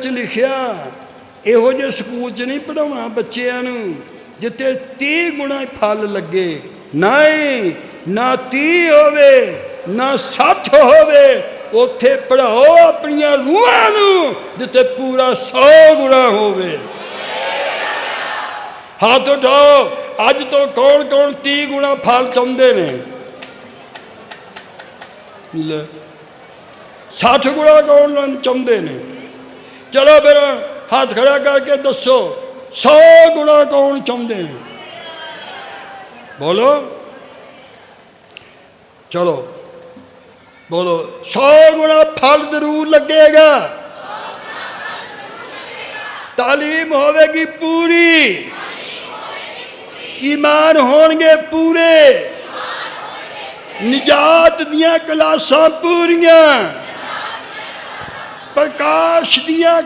ਚ ਲਿਖਿਆ, ਇਹੋ ਜਿਹੇ ਸਕੂਲ ਚ ਨਹੀਂ ਪੜਾਉਣਾ ਬੱਚਿਆਂ ਨੂੰ, ਜਿੱਥੇ 30 ਗੁਣਾ ਫਲ ਲੱਗੇ। ਨਹੀਂ, ਨਾ 30 ਹੋਵੇ, ਨਾ 60 ਹੋਵੇ, ਉੱਥੇ ਪੜਾਓ ਆਪਣੀਆਂ ਰੂਹਾਂ ਨੂੰ, ਜਿੱਥੇ ਪੂਰਾ 100 ਗੁਣਾ ਹੋਵੇ। ਹੱਥ ਉਠਾਓ, ਅੱਜ ਤੋਂ ਕੌਣ ਕੌਣ 30 ਗੁਣਾ ਫਲ ਚਾਹੁੰਦੇ ਨੇ? ਲੈ 60 ਗੁਣਾ ਕੌਣ ਚਾਹੁੰਦੇ ਨੇ? ਚਲੋ ਫਿਰ ਹੱਥ ਖੜਾ ਕਰਕੇ ਦੱਸੋ 100 ਗੁਣਾ ਕੌਣ ਚਾਹੁੰਦੇ ਨੇ? ਬੋਲੋ। ਚਲੋ, ਬੋਲੋ 100 ਗੁਣਾ ਫਲ ਜ਼ਰੂਰ ਲੱਗੇਗਾ। ਤਾਲੀਮ ਹੋਵੇਗੀ ਪੂਰੀ। ਈਮਾਨ ਹੋਣਗੇ ਪੂਰੇ। ਨਿਜਾਤ ਦੀਆਂ ਕਲਾਸਾਂ ਪੂਰੀਆਂ। ਪ੍ਰਕਾਸ਼ ਦੀਆਂ